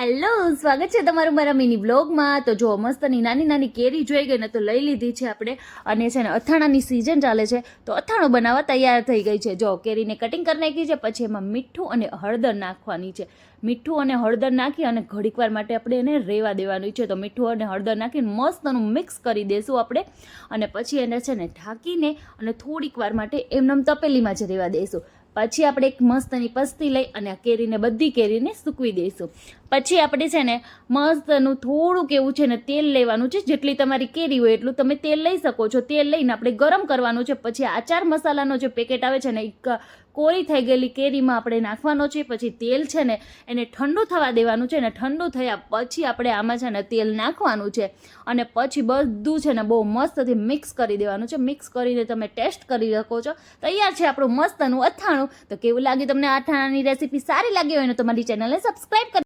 Hello, સ્વાગત છે તમારું મારા મિની બ્લોગમાં. તો જો મસ્તની નાની નાની કેરી જોઈ ગઈ ને તો લઈ લીધી છે આપણે. અને છે ને, અથાણાની સિઝન ચાલે છે. તો અથાણું બનાવવા તૈયાર થઈ ગઈ છે. જો, કેરીને કટિંગ કરી નાખી છે, પછી એમાં મીઠું અને હળદર નાખવાની છે. મીઠું અને હળદર નાખી અને ઘડીક વાર માટે આપણે એને રેવા દેવાનું છે. તો મીઠું અને હળદર નાખીને મસ્તનું મિક્સ કરી દઈશું આપણે. અને પછી એને છે ને, ઢાંકીને અને થોડીક વાર માટે એમનેમ તપેલીમાં જ રેવા દઈશું પછી આપણે એક મસ્તની પસ્તી લઈ અને આ કેરીને બધી કેરીને સૂકવી દઈશું. પછી આપણે છે ને મસ્તનું થોડુંક એવું છે ને તેલ લેવાનું છે, જેટલી તમારી કેરી હોય એટલું તમે તેલ લઈ શકો છો. તેલ લઈને આપણે ગરમ કરવાનું છે, પછી આચાર મસાલાનો જે પેકેટ આવે છે ને, એક કોરી થઈ ગયેલી કેરીમાં આપણે નાખવાનો છે, પછી તેલ છે ને, એને ઠંડુ થવા દેવાનું છે અને ઠંડુ થયા પછી આપણે આમાં છે ને તેલ નાખવાનું છે. અને પછી બધું છે ને બહુ મસ્તથી મિક્સ કરી દેવાનું છે. મિક્સ કરીને તમે ટેસ્ટ કરી શકો છો. તૈયાર છે આપણું મસ્તનું અથાણું. તો કેવું લાગ્યું તમને અથાણાની રેસીપી સારી લાગી હોય ને તો મારી ચેનલને સબસ્ક્રાઈબ કરી